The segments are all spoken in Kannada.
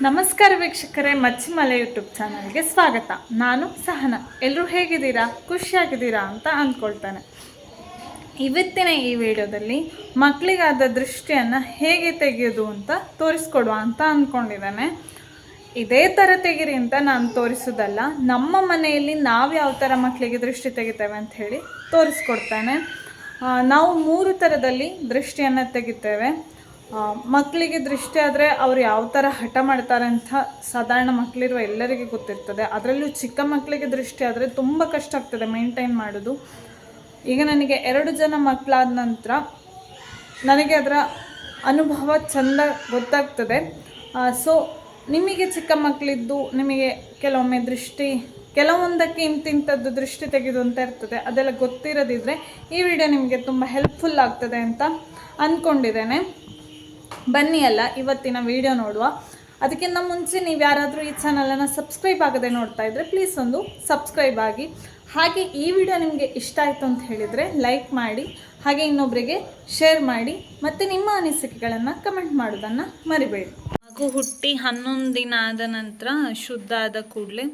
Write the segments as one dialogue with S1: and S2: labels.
S1: ನಮಸ್ಕಾರ ವೀಕ್ಷಕರೇ, ಮಚ್ಚಿಮಲೆ ಯೂಟ್ಯೂಬ್ ಚಾನಲ್ಗೆ ಸ್ವಾಗತ. ನಾನು ಸಹನ. ಎಲ್ಲರೂ ಹೇಗಿದ್ದೀರಾ? ಖುಷಿಯಾಗಿದ್ದೀರಾ ಅಂತ ಅಂದ್ಕೊಳ್ತಾನೆ. ಇವತ್ತಿನ ಈ ವಿಡಿಯೋದಲ್ಲಿ ಮಕ್ಕಳಿಗಾದ ದೃಷ್ಟಿಯನ್ನು ಹೇಗೆ ತೆಗೆಯೋದು ಅಂತ ತೋರಿಸ್ಕೊಡುವ ಅಂತ ಅಂದ್ಕೊಂಡಿದ್ದಾನೆ. ಇದೇ ಥರ ತೆಗೀರಿ ಅಂತ ನಾನು ತೋರಿಸೋದಲ್ಲ ನಮ್ಮ ಮನೆಯಲ್ಲಿ ನಾವು ಯಾವ ಥರ ಮಕ್ಕಳಿಗೆ ದೃಷ್ಟಿ ತೆಗಿತೇವೆ ಅಂತ ಹೇಳಿ ತೋರಿಸ್ಕೊಡ್ತೇನೆ. ನಾವು ಮೂರು ಥರದಲ್ಲಿ ದೃಷ್ಟಿಯನ್ನು ತೆಗಿತೇವೆ. ಮಕ್ಕಳಿಗೆ ದೃಷ್ಟಿ ಆದರೆ ಅವ್ರು ಯಾವ ಥರ ಹಠ ಮಾಡ್ತಾರೆ ಅಂತ ಸಾಧಾರಣ ಮಕ್ಕಳಿರುವ ಎಲ್ಲರಿಗೂ ಗೊತ್ತಿರ್ತದೆ. ಅದರಲ್ಲೂ ಚಿಕ್ಕ ಮಕ್ಕಳಿಗೆ ದೃಷ್ಟಿ ಆದರೆ ತುಂಬ ಕಷ್ಟ ಆಗ್ತದೆ ಮೇಂಟೈನ್ ಮಾಡೋದು. ಈಗ ನನಗೆ ಎರಡು ಜನ ಮಕ್ಕಳಾದ ನಂತರ ನನಗೆ ಅದರ ಅನುಭವ ಚೆಂದ ಗೊತ್ತಾಗ್ತದೆ. ಸೊ ನಿಮಗೆ ಚಿಕ್ಕ ಮಕ್ಕಳಿದ್ದು ನಿಮಗೆ ಕೆಲವೊಮ್ಮೆ ದೃಷ್ಟಿ, ಕೆಲವೊಂದಕ್ಕೆ ಇಂತಿಂಥದ್ದು ದೃಷ್ಟಿ ತೆಗೆದು ಅಂತ ಇರ್ತದೆ. ಅದೆಲ್ಲ ಗೊತ್ತಿರೋದಿದ್ರೆ ಈ ವಿಡಿಯೋ ನಿಮಗೆ ತುಂಬ ಹೆಲ್ಪ್ಫುಲ್ ಆಗ್ತದೆ ಅಂತ ಅಂದ್ಕೊಂಡಿದ್ದೇನೆ ಬನ್ನಿ ಅಲ್ಲ, ಇವತ್ತಿನ ವಿಡಿಯೋ ನೋಡುವ. ಅದಕ್ಕಿಂತ ಮುಂಚೆ ನೀವು ಯಾರಾದರೂ ಈ ಚಾನಲನ್ನು ಸಬ್ಸ್ಕ್ರೈಬ್ ಆಗದೆ ನೋಡ್ತಾ ಇದ್ದರೆ ಪ್ಲೀಸ್ ಒಂದು ಸಬ್ಸ್ಕ್ರೈಬ್ ಆಗಿ. ಹಾಗೆ ಈ ವಿಡಿಯೋ ನಿಮಗೆ ಇಷ್ಟ ಆಯಿತು ಅಂತ ಹೇಳಿದರೆ ಲೈಕ್ ಮಾಡಿ, ಹಾಗೆ ಇನ್ನೊಬ್ಬರಿಗೆ ಶೇರ್ ಮಾಡಿ, ಮತ್ತು ನಿಮ್ಮ ಅನಿಸಿಕೆಗಳನ್ನು ಕಮೆಂಟ್ ಮಾಡೋದನ್ನು ಮರಿಬೇಡಿ. ಮಗು ಹುಟ್ಟಿ ಹನ್ನೊಂದು ದಿನ ಆದ ನಂತರ ಶುದ್ಧ ಆದ ಕೂಡಲೇ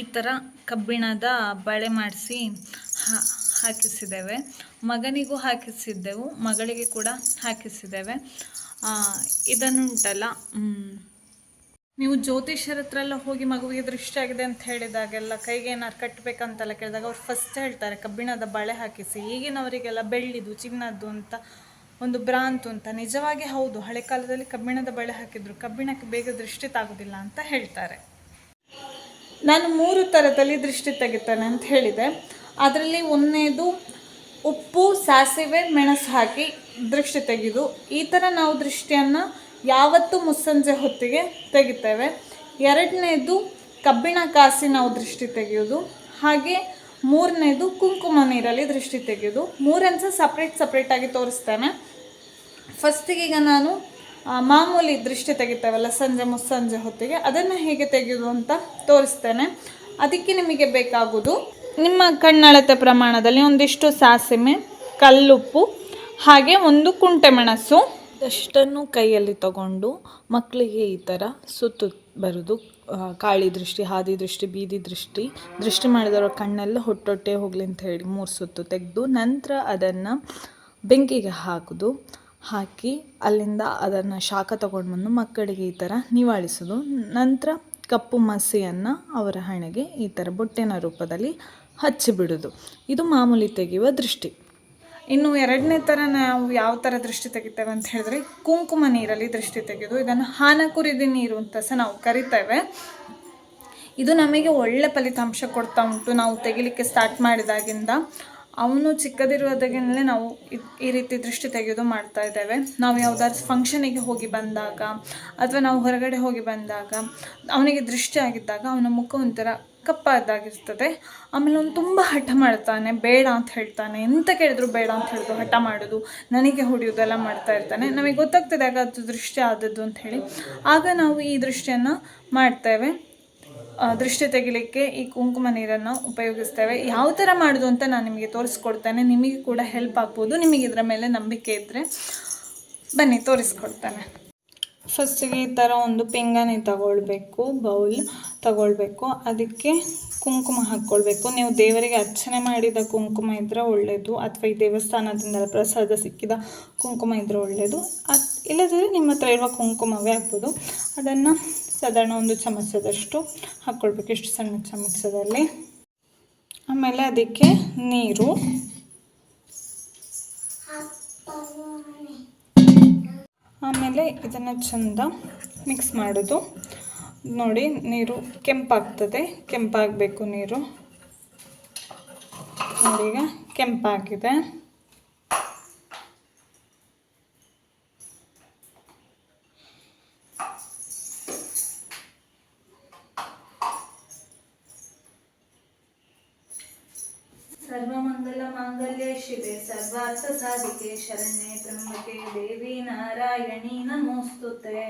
S1: ಈ ಥರ ಕಬ್ಬಿಣದ ಬಳೆ ಮಾಡಿಸಿ ಹಾಕಿಸಿದ್ದೇವೆ. ಮಗನಿಗೂ ಹಾಕಿಸಿದ್ದೆವು, ಮಗಳಿಗೆ ಕೂಡ ಹಾಕಿಸಿದ್ದೇವೆ. ಇದನ್ನುಂಟಲ್ಲ? ನೀವು ಜ್ಯೋತಿಷ್ಯರ ಹತ್ರ ಎಲ್ಲ ಹೋಗಿ ಮಗುವಿಗೆ ದೃಷ್ಟಿ ಆಗಿದೆ ಅಂತ ಹೇಳಿದಾಗೆಲ್ಲ ಕೈಗೆ ಏನಾರು ಕಟ್ಟಬೇಕಂತೆಲ್ಲ ಕೇಳಿದಾಗ ಅವ್ರು ಫಸ್ಟ್ ಹೇಳ್ತಾರೆ, ಕಬ್ಬಿಣದ ಬಳೆ ಹಾಕಿಸಿ, ಈಗಿನವರಿಗೆಲ್ಲ ಬೆಳ್ಳಿದು, ಚಿನ್ನದ್ದು ಅಂತ, ಒಂದು ಭ್ರಾಂತು ಅಂತ. ನಿಜವಾಗಿ ಹೌದು, ಹಳೆ ಕಾಲದಲ್ಲಿ ಕಬ್ಬಿಣದ ಬಳೆ ಹಾಕಿದ್ರು, ಕಬ್ಬಿಣಕ್ಕೆ ಬೇಗ ದೃಷ್ಟಿ ತಾಗೋದಿಲ್ಲ ಅಂತ ಹೇಳ್ತಾರೆ. ನಾನು ಮೂರು ಥರದಲ್ಲಿ ದೃಷ್ಟಿ ತೆಗಿತಾನೆ ಅಂತ ಹೇಳಿದೆ. ಅದರಲ್ಲಿ ಒಂದನೇದು ಉಪ್ಪು, ಸಾಸಿವೆ, ಮೆಣಸು ಹಾಕಿ ದೃಷ್ಟಿ ತೆಗೆದು, ಈ ಥರ ನಾವು ದೃಷ್ಟಿಯನ್ನು ಯಾವತ್ತೂ ಮುಸ್ಸಂಜೆ ಹೊತ್ತಿಗೆ ತೆಗಿತೇವೆ. ಎರಡನೇದು ಕಬ್ಬಿಣ ಕಾಸಿ ನಾವು ದೃಷ್ಟಿ ತೆಗೆಯೋದು. ಹಾಗೆ ಮೂರನೇದು ಕುಂಕುಮ ನೀರಲ್ಲಿ ದೃಷ್ಟಿ ತೆಗೆಯೋದು. ಮೂರನ್ನು ಸಹ ಸಪ್ರೇಟ್ ಸಪ್ರೇಟಾಗಿ ತೋರಿಸ್ತೇನೆ. ಫಸ್ಟಿಗೆ ಈಗ ನಾನು ಮಾಮೂಲಿ ದೃಷ್ಟಿ ತೆಗಿತೇವಲ್ಲ, ಸಂಜೆ ಮುಸ್ಸಂಜೆ ಹೊತ್ತಿಗೆ. ಅದನ್ನು ಹೇಗೆ ತೆಗೆಯೋದು ಅಂತ ತೋರಿಸ್ತೇನೆ. ಅದಕ್ಕೆ ನಿಮಗೆ ಬೇಕಾಗೋದು, ನಿಮ್ಮ ಕಣ್ಣಳತೆ ಪ್ರಮಾಣದಲ್ಲಿ ಒಂದಿಷ್ಟು ಸಾಸಿಮೆ, ಕಲ್ಲುಪ್ಪು ಹಾಗೆ ಒಂದು ಕುಂಟೆ ಮೆಣಸು. ಅಷ್ಟನ್ನು ಕೈಯಲ್ಲಿ ತಗೊಂಡು ಮಕ್ಕಳಿಗೆ ಈ ಥರ ಸುತ್ತು ಬರೋದು ಕಾಳಿ ದೃಷ್ಟಿ, ಹಾದಿ ದೃಷ್ಟಿ, ಬೀದಿ ದೃಷ್ಟಿ ದೃಷ್ಟಿ ಮಾಡಿದವರ ಕಣ್ಣೆಲ್ಲ ಹೊಟ್ಟೊಟ್ಟೆ ಹೋಗಲಿ ಅಂತ ಹೇಳಿ ಮೂರು ಸುತ್ತು ತೆಗೆದು ನಂತರ ಅದನ್ನು ಬೆಂಕಿಗೆ ಹಾಕೋದು, ಹಾಕಿ ಅಲ್ಲಿಂದ ಅದನ್ನು ಶಾಖ ತಗೊಂಡು ಬಂದು ಮಕ್ಕಳಿಗೆ ಈ ಥರ ನಿವಾಳಿಸೋದು. ನಂತರ ಕಪ್ಪು ಮಸಿಯನ್ನು ಅವರ ಹಣೆಗೆ ಈ ಥರ ಬೊಟ್ಟೆನ ರೂಪದಲ್ಲಿ ಹಚ್ಚಿಬಿಡೋದು. ಇದು ಮಾಮೂಲಿ ತೆಗೆಯುವ ದೃಷ್ಟಿ. ಇನ್ನು ಎರಡನೇ ಥರ ನಾವು ಯಾವ ಥರ ದೃಷ್ಟಿ ತೆಗಿತೇವೆ ಅಂತ ಹೇಳಿದ್ರೆ ಕುಂಕುಮ ನೀರಲ್ಲಿ ದೃಷ್ಟಿ ತೆಗೆದು ಇದನ್ನು ಹಾನ ಕುರಿದ ನೀರು ಅಂತ ಸಹ ನಾವು ಕರಿತೇವೆ. ಇದು ನಮಗೆ ಒಳ್ಳೆ ಫಲಿತಾಂಶ ಕೊಡ್ತಾ ಉಂಟು. ನಾವು ತೆಗಿಲಿಕ್ಕೆ ಸ್ಟಾರ್ಟ್ ಮಾಡಿದಾಗಿಂದ ಅವನು ಚಿಕ್ಕದಿರುವುದಾಗಿನಲ್ಲೇ ನಾವು ಈ ರೀತಿ ದೃಷ್ಟಿ ತೆಗೆದು ಮಾಡ್ತಾ ಇದ್ದೇವೆ. ನಾವು ಯಾವುದಾದ್ರು ಫಂಕ್ಷನಿಗೆ ಹೋಗಿ ಬಂದಾಗ ಅಥವಾ ನಾವು ಹೊರಗಡೆ ಹೋಗಿ ಬಂದಾಗ, ಅವನಿಗೆ ದೃಷ್ಟಿ ಆಗಿದ್ದಾಗ ಅವನ ಮುಖ ಒಂಥರ ಕಪ್ಪಾದಾಗಿರ್ತದೆ ಆಮೇಲೆ ಅವನು ತುಂಬ ಹಠ ಮಾಡ್ತಾನೆ, ಬೇಡ ಅಂತ ಹೇಳ್ತಾನೆ. ಎಂತ ಕೇಳಿದ್ರು ಬೇಡ ಅಂತ ಹೇಳಿದ್ರು ಹಠ ಮಾಡೋದು, ನನಗೆ ಹೊಡೆಯೋದೆಲ್ಲ ಮಾಡ್ತಾ ಇರ್ತಾನೆ. ನಮಗೆ ಗೊತ್ತಾಗ್ತದೆ ಆಗ ಅದು ದೃಷ್ಟಿ ಆದದ್ದು ಅಂತ ಹೇಳಿ. ಆಗ ನಾವು ಈ ದೃಷ್ಟಿಯನ್ನು ಮಾಡ್ತೇವೆ. ದೃಷ್ಟಿ ತೆಗಿಲಿಕ್ಕೆ ಈ ಕುಂಕುಮ ನೀರನ್ನು ಉಪಯೋಗಿಸ್ತೇವೆ. ಯಾವ ಥರ ಮಾಡೋದು ಅಂತ ನಾನು ನಿಮಗೆ ತೋರಿಸ್ಕೊಡ್ತೇನೆ. ನಿಮಗೆ ಕೂಡ ಹೆಲ್ಪ್ ಆಗ್ಬೋದು. ನಿಮಗೆ ಇದರ ಮೇಲೆ ನಂಬಿಕೆ ಇದ್ದರೆ ಬನ್ನಿ, ತೋರಿಸ್ಕೊಡ್ತೇನೆ. ಫಸ್ಟಿಗೆ ಈ ಥರ ಒಂದು ಪಿಂಗಾಣಿ ತಗೊಳ್ಬೇಕು, ಬೌಲ್ ತಗೊಳ್ಬೇಕು, ಅದಕ್ಕೆ ಕುಂಕುಮ ಹಾಕ್ಕೊಳ್ಬೇಕು. ನೀವು ದೇವರಿಗೆ ಅರ್ಚನೆ ಮಾಡಿದ ಕುಂಕುಮ ಇದ್ದರೆ ಒಳ್ಳೆಯದು ಅಥವಾ ಈ ದೇವಸ್ಥಾನದಿಂದ ಪ್ರಸಾದ ಸಿಕ್ಕಿದ ಕುಂಕುಮ ಇದ್ದರೆ ಒಳ್ಳೆಯದು ಅದು ಇಲ್ಲದಿದ್ದರೆ ನಿಮ್ಮ ಹತ್ರ ಇರುವ ಕುಂಕುಮವೇ ಆಗ್ಬೋದು. ಅದನ್ನು ಸಾಧಾರಣ ಒಂದು ಚಮಚದಷ್ಟು ಹಾಕ್ಕೊಳ್ಬೇಕು, ಇಷ್ಟು ಸಣ್ಣ ಚಮಚದಲ್ಲಿ. ಆಮೇಲೆ ಅದಕ್ಕೆ ನೀರು. ಆಮೇಲೆ ಇದನ್ನು ಚಂದ ಮಿಕ್ಸ್ ಮಾಡೋದು. ನೋಡಿ ನೀರು ಕೆಂಪಾಗ್ತದೆ. ಕೆಂಪಾಗಬೇಕು ನೀರು. ನೋಡಿ ಈಗ ಕೆಂಪಾಗಿದೆ. ಸಾಧಿಕೆ ಶರಣ್ಯೆ ತ್ರಂಬಕೆ ದೇವಿ ನಾರಾಯಣಿ ನಮೋಸ್ತುತೆ.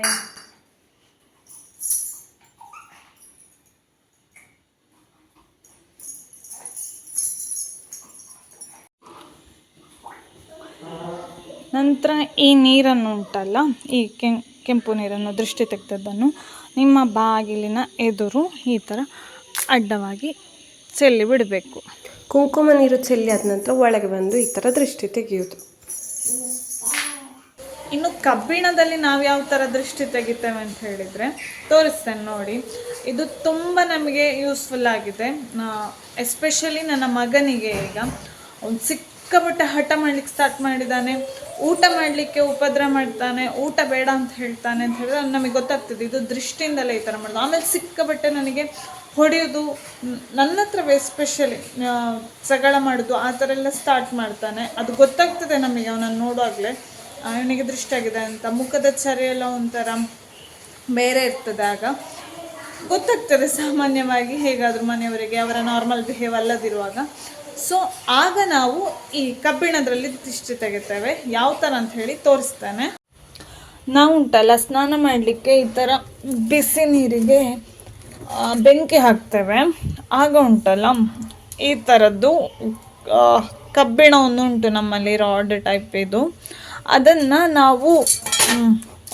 S1: ನಂತರ ಈ ನೀರನ್ನು ಉಂಟಲ್ಲ ಈ ಕೆಂ, ಕೆಂಪು ನೀರನ್ನು ದೃಷ್ಟಿ ತೆಗೆದದ್ದನ್ನು ನಿಮ್ಮ ಬಾಗಿಲಿನ ಎದುರು ಈ ಥರ ಅಡ್ಡವಾಗಿ ಚೆಲ್ಲಿ ಬಿಡಬೇಕು.
S2: ಕುಂಕುಮ ನೀರು ಚೆಲ್ಲಿ ಆದ ನಂತರ ಒಳಗೆ ಬಂದು ಈ ಥರ ದೃಷ್ಟಿ ತೆಗೆಯೋದು
S1: ಇನ್ನು ಕಬ್ಬಿಣದಲ್ಲಿ ನಾವು ಯಾವ ಥರ ದೃಷ್ಟಿ ತೆಗಿತೇವೆ ಅಂತ ಹೇಳಿದರೆ, ತೋರಿಸ್ತೇನೆ ನೋಡಿ. ಇದು ತುಂಬ ನಮಗೆ ಯೂಸ್ಫುಲ್ ಆಗಿದೆ. ಎಸ್ಪೆಷಲಿ ನನ್ನ ಮಗನಿಗೆ ಈಗ. ಅವ್ನು ಸಿಕ್ಕಾಪಟ್ಟೆ ಹಠ ಮಾಡ್ಲಿಕ್ಕೆ ಸ್ಟಾರ್ಟ್ ಮಾಡಿದ್ದಾನೆ ಊಟ ಮಾಡಲಿಕ್ಕೆ ಉಪದ್ರ ಮಾಡ್ತಾನೆ. ಊಟ ಬೇಡ ಅಂತ ಹೇಳ್ತಾನೆ ಅಂತ ಹೇಳಿದ್ರೆ ನಮಗೆ ಗೊತ್ತಾಗ್ತದೆ. ಇದು ದೃಷ್ಟಿಯಿಂದಲೇ ಈ ಥರ ಮಾಡೋದು. ಆಮೇಲೆ ಸಿಕ್ಕಾಪಟ್ಟೆ ನನಗೆ ಹೊಡೆಯೋದು ನನ್ನ ಹತ್ರ ಎಸ್ಪೆಷಲಿ ಜಗಳ ಮಾಡೋದು, ಆ ಥರ ಎಲ್ಲ ಸ್ಟಾರ್ಟ್ ಮಾಡ್ತಾನೆ. ಅದು ಗೊತ್ತಾಗ್ತದೆ ನಮಗೆ ಅವನನ್ನು ನೋಡುವಾಗಲೇ. ಅವನಿಗೆ ದೃಷ್ಟಿ ಆಗಿದೆ ಅಂತ. ಮುಖದ ಚರಿ ಎಲ್ಲ ಒಂಥರ ಬೇರೆ ಇರ್ತದೆ ಆಗ. ಗೊತ್ತಾಗ್ತದೆ ಸಾಮಾನ್ಯವಾಗಿ ಹೇಗಾದರೂ ಮನೆಯವರಿಗೆ ಅವರ ನಾರ್ಮಲ್ ಬಿಹೇವ್ ಅಲ್ಲದಿರುವಾಗ. ಸೊ ಆಗ ನಾವು ಈ ಕಬ್ಬಿಣದಲ್ಲಿ ದೃಷ್ಟಿ ತೆಗಿತೇವೆ. ಯಾವ ಥರ ಅಂತ ಹೇಳಿ ತೋರಿಸ್ತಾನೆ. ನಾವು ಉಂಟಲ್ಲ ಸ್ನಾನ ಮಾಡಲಿಕ್ಕೆ ಈ ಥರ ಬಿಸಿ ನೀರಿಗೆ ಬೆಂಕಿ ಹಾಕ್ತೇವೆ. ಆಗ ಉಂಟಲ್ಲ, ಈ ಥರದ್ದು ಕಬ್ಬಿಣ ಒಂದು ಉಂಟು ನಮ್ಮಲ್ಲಿ, ರಾಡ್ ಟೈಪ್ ಇದು. ಅದನ್ನು ನಾವು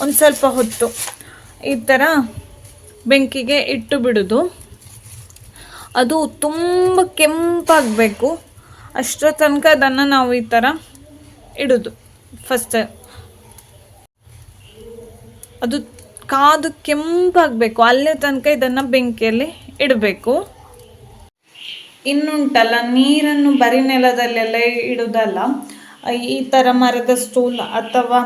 S1: ಒಂದು ಸ್ವಲ್ಪ ಹೊತ್ತು ಈ ಥರ ಬೆಂಕಿಗೆ ಇಟ್ಟು ಬಿಡೋದು. ಅದು ತುಂಬ ಕೆಂಪಾಗಬೇಕು. ಅಷ್ಟರ ತನಕ ಅದನ್ನು ನಾವು ಈ ಥರ ಇಡೋದು. ಫಸ್ಟ್ ಅದು ಕಾದು ಕೆಂಪಾಗಬೇಕು. ಅಲ್ಲೇ ತನಕ ಇದನ್ನು ಬೆಂಕಿಯಲ್ಲಿ ಇಡಬೇಕು. ಇನ್ನುಂಟಲ್ಲ, ನೀರನ್ನು ಬರಿ ನೆಲದಲ್ಲೆಲ್ಲ ಇಡೋದಲ್ಲ. ಈ ಥರ ಮರದ ಸ್ಟೂಲ್ ಅಥವಾ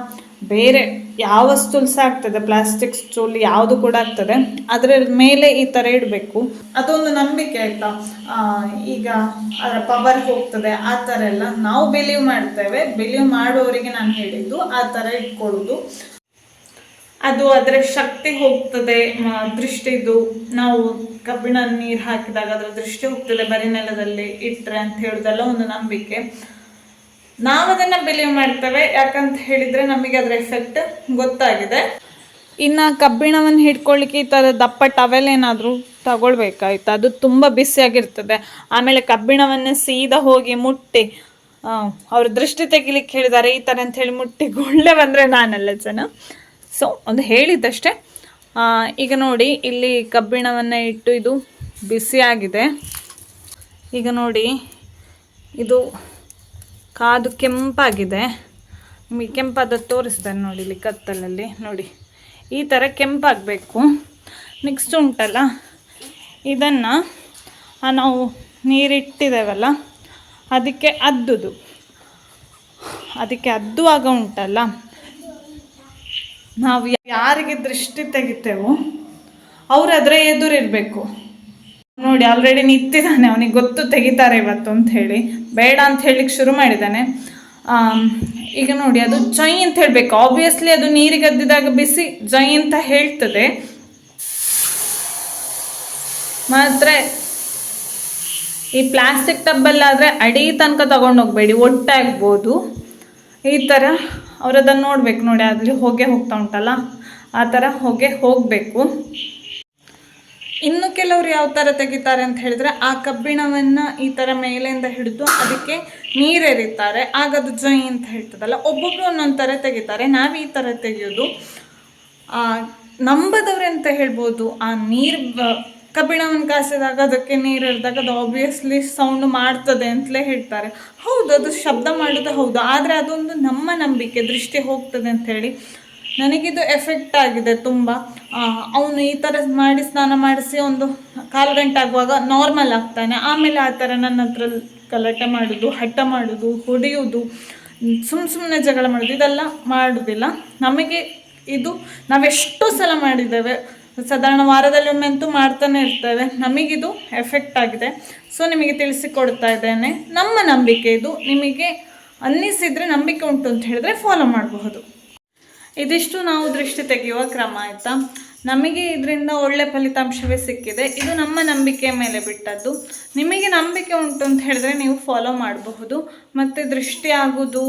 S1: ಬೇರೆ ಯಾವ ಸ್ಟೂಲ್ ಸಹ ಆಗ್ತದೆ, ಪ್ಲಾಸ್ಟಿಕ್ ಸ್ಟೂಲ್ ಯಾವುದು ಕೂಡ ಆಗ್ತದೆ, ಅದರ ಮೇಲೆ ಈ ಥರ ಇಡಬೇಕು. ಅದೊಂದು ನಂಬಿಕೆ ಆಯಿತಾ? ಈಗ ಅದರ ಪವರ್ ಹೋಗ್ತದೆ, ಆ ಥರ ಎಲ್ಲ ನಾವು ಬಿಲೀವ್ ಮಾಡ್ತೇವೆ. ಬಿಲೀವ್ ಮಾಡುವವರಿಗೆ ನಾನು ಹೇಳಿದ್ದು, ಆ ಥರ ಇಟ್ಕೊಳ್ಳೋದು ಅದು ಅದರ ಶಕ್ತಿ ಹೋಗ್ತದೆ ದೃಷ್ಟಿದು ನಾವು ಕಬ್ಬಿಣ ನೀರು ಹಾಕಿದಾಗ ಅದರ ದೃಷ್ಟಿ ಹೋಗ್ತದೆ, ಬರೀ ನೆಲದಲ್ಲಿ ಇಟ್ರೆ ಅಂತ ಹೇಳುದೆಲ್ಲ ಒಂದು ನಂಬಿಕೆ. ನಾವು ಅದನ್ನ ಬಿಲೀವ್ ಮಾಡ್ತೇವೆ, ಯಾಕಂತ ಹೇಳಿದ್ರೆ ನಮಗೆ ಅದರ ಎಫೆಕ್ಟ್ ಗೊತ್ತಾಗಿದೆ. ಇನ್ನು ಕಬ್ಬಿಣವನ್ನು ಹಿಡ್ಕೊಳ್ಳಿಕ್ಕೆ ಈ ಥರ ದಪ್ಪ ಟವೆಲ್ ಏನಾದರೂ ತಗೊಳ್ಬೇಕಾಯ್ತು. ಅದು ತುಂಬ ಬಿಸಿಯಾಗಿರ್ತದೆ ಆಮೇಲೆ ಕಬ್ಬಿಣವನ್ನು ಸೀದಾ ಹೋಗಿ ಮುಟ್ಟಿ ಅವ್ರ ದೃಷ್ಟಿ ತೆಗಿಲಿಕ್ಕೆ ಹೇಳಿದ್ದಾರೆ ಈ ಥರ ಅಂತ ಹೇಳಿ ಮುಟ್ಟಿ ಗುಳ್ಳೆ ಬಂದರೆ ನಾನಲ್ಲ ಜನ. ಸೊ ಒಂದು ಹೇಳಿದ್ದಷ್ಟೇ. ಈಗ ನೋಡಿ, ಇಲ್ಲಿ ಕಬ್ಬಿಣವನ್ನು ಇಟ್ಟು ಇದು ಬಿಸಿಯಾಗಿದೆ ಈಗ ನೋಡಿ, ಇದು ಕಾದು ಕೆಂಪಾಗಿದೆ. ನಿಮಗೆ ಕೆಂಪಾದ ತೋರಿಸ್ತಾರೆ ನೋಡಿ ಇಲ್ಲಿ ಕತ್ತಲಲ್ಲಿ. ನೋಡಿ, ಈ ಥರ ಕೆಂಪಾಗಬೇಕು. ನೆಕ್ಸ್ಟ್ ಉಂಟಲ್ಲ, ಇದನ್ನು ನಾವು ನೀರಿಟ್ಟಿದ್ದೇವಲ್ಲ, ಅದಕ್ಕೆ ಅದ್ದುದು. ಅದಕ್ಕೆ ಅದ್ದುವಾಗ ಉಂಟಲ್ಲ. ನಾವು ಯಾರಿಗೆ ದೃಷ್ಟಿ ತೆಗಿತೇವೋ ಅವ್ರು ಅದರ ಎದುರಿರಬೇಕು ನೋಡಿ ಆಲ್ರೆಡಿ ನಿಂತಿದ್ದಾನೆ, ಅವನಿಗೆ ಗೊತ್ತು ತೆಗಿತಾರೆ ಇವತ್ತು ಅಂತ ಹೇಳಿ. ಬೇಡ ಅಂತ ಹೇಳಿಕ್ಕೆ ಶುರು ಮಾಡಿದ್ದಾನೆ. ಈಗ ನೋಡಿ, ಅದು ಜೈ ಅಂತ ಹೇಳಬೇಕು. ಆಬ್ವಿಯಸ್ಲಿ ಅದು ನೀರಿಗೆ ಅದ್ದಿದಾಗ ಬಿಸಿ, ಜೈ ಅಂತ ಹೇಳ್ತದೆ. ಮಾತ್ರ, ಈ ಪ್ಲಾಸ್ಟಿಕ್ ಟಬ್ಬಲ್ಲಾದರೆ ಅಡಿ ತನಕ ತಗೊಂಡು ಹೋಗಬೇಡಿ. ಒಟ್ಟಾಗ್ಬೋದು. ಈ ಥರ ಅವರದನ್ನು ನೋಡ್ಬೇಕು ನೋಡಿ ಅಲ್ಲಿ ಹೋಗೇ ಹೋಗ್ತಾ ಉಂಟಲ್ಲ, ಆ ಥರ ಹೊಗೆ ಹೋಗಬೇಕು. ಇನ್ನು ಕೆಲವರು ಯಾವ ಥರ ತೆಗಿತಾರೆ ಅಂತ ಹೇಳಿದ್ರೆ, ಆ ಕಬ್ಬಿಣವನ್ನು ಈ ಥರ ಮೇಲೆಯಿಂದ ಹಿಡಿದು ಅದಕ್ಕೆ ನೀರೆರಿತಾರೆ ಆಗ ಅದು ಜೈ ಅಂತ ಹೇಳ್ತದಲ್ಲ, ಒಬ್ಬೊಬ್ರು ಒಂದೊಂದು ಥರ ತೆಗಿತಾರೆ. ನಾವು ಈ ಥರ ತೆಗೆಯೋದು ನಂಬದವ್ರು ಅಂತ ಹೇಳ್ಬೋದು, ಆ ನೀರು ಕಬ್ಬಿಣವನ್ನು ಕಾಸಿದಾಗ ಅದಕ್ಕೆ ನೀರು ಎರೆದಾಗ ಅದು ಆಬ್ವಿಯಸ್ಲಿ ಸೌಂಡ್ ಮಾಡ್ತದೆ ಅಂತಲೇ ಹೇಳ್ತಾರೆ. ಹೌದು, ಅದು ಶಬ್ದ ಮಾಡೋದು ಹೌದು, ಆದರೆ ಅದೊಂದು ನಮ್ಮ ನಂಬಿಕೆ, ದೃಷ್ಟಿ ಹೋಗ್ತದೆ ಅಂತ ಹೇಳಿ ನನಗಿದು ಎಫೆಕ್ಟ್ ಆಗಿದೆ ತುಂಬ. ಅವನು ಈ ಥರ ಮಾಡಿ ಸ್ನಾನ ಮಾಡಿಸಿ ಒಂದು ಕಾಲು ಗಂಟೆ ಆಗುವಾಗ ನಾರ್ಮಲ್ ಆಗ್ತಾನೆ. ಆಮೇಲೆ ಆ ಥರ ನನ್ನ ಹತ್ರ ಗಲಾಟೆ ಮಾಡೋದು, ಹಠ ಮಾಡೋದು, ಹೊಡೆಯೋದು ಸುಮ್ಮ ಸುಮ್ಮನೆ ಜಗಳ ಮಾಡೋದು, ಇದೆಲ್ಲ ಮಾಡೋದಿಲ್ಲ. ನಮಗೆ ಇದು ನಾವೆಷ್ಟೋ ಸಲ ಮಾಡಿದ್ದೇವೆ. ಸಾಧಾರಣ ವಾರದಲ್ಲಿ ಒಮ್ಮೆ ಅಂತೂ ಮಾಡ್ತಾನೆ ಇರ್ತೇವೆ. ನಮಗಿದು ಎಫೆಕ್ಟ್ ಆಗಿದೆ. ಸೊ ನಿಮಗೆ ತಿಳಿಸಿಕೊಡ್ತಾ ಇದ್ದೇನೆ. ನಮ್ಮ ನಂಬಿಕೆ ಇದು. ನಿಮಗೆ ಅನ್ನಿಸಿದರೆ ನಂಬಿಕೆ ಉಂಟು ಅಂತ ಹೇಳಿದ್ರೆ ಫಾಲೋ ಮಾಡಬಹುದು. ಇದಿಷ್ಟು ನಾವು ದೃಷ್ಟಿ ತೆಗೆಯುವ ಕ್ರಮ ಆಯಿತಾ? ನಮಗೆ ಇದರಿಂದ ಒಳ್ಳೆ ಫಲಿತಾಂಶವೇ ಸಿಕ್ಕಿದೆ. ಇದು ನಮ್ಮ ನಂಬಿಕೆ ಮೇಲೆ ಬಿಟ್ಟದ್ದು. ನಿಮಗೆ ನಂಬಿಕೆ ಉಂಟು ಅಂತ ಹೇಳಿದ್ರೆ ನೀವು ಫಾಲೋ ಮಾಡಬಹುದು. ಮತ್ತು ದೃಷ್ಟಿ ಆಗೋದು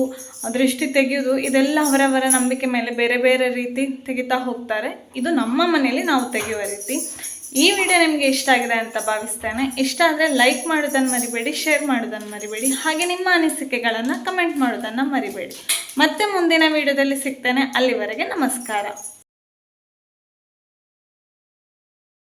S1: ದೃಷ್ಟಿ ತೆಗೆಯೋದು ಇದೆಲ್ಲ ಅವರವರ ನಂಬಿಕೆ ಮೇಲೆ ಬೇರೆ ಬೇರೆ ರೀತಿ ತೆಗಿತಾ ಹೋಗ್ತಾರೆ. ಇದು ನಮ್ಮ ಮನೆಯಲ್ಲಿ ನಾವು ತೆಗೆಯುವ ರೀತಿ. ಈ ವಿಡಿಯೋ ನಿಮಗೆ ಇಷ್ಟ ಆಗಿದೆ ಅಂತ ಭಾವಿಸ್ತೇನೆ. ಇಷ್ಟ ಆದರೆ ಲೈಕ್ ಮಾಡೋದನ್ನು ಮರಿಬೇಡಿ ಶೇರ್ ಮಾಡೋದನ್ನು ಮರಿಬೇಡಿ. ಹಾಗೆ ನಿಮ್ಮ ಅನಿಸಿಕೆಗಳನ್ನು ಕಮೆಂಟ್ ಮಾಡೋದನ್ನು ಮರಿಬೇಡಿ. ಮತ್ತೆ ಮುಂದಿನ ವಿಡಿಯೋದಲ್ಲಿ ಸಿಗ್ತೇನೆ. ಅಲ್ಲಿವರೆಗೆ ನಮಸ್ಕಾರ.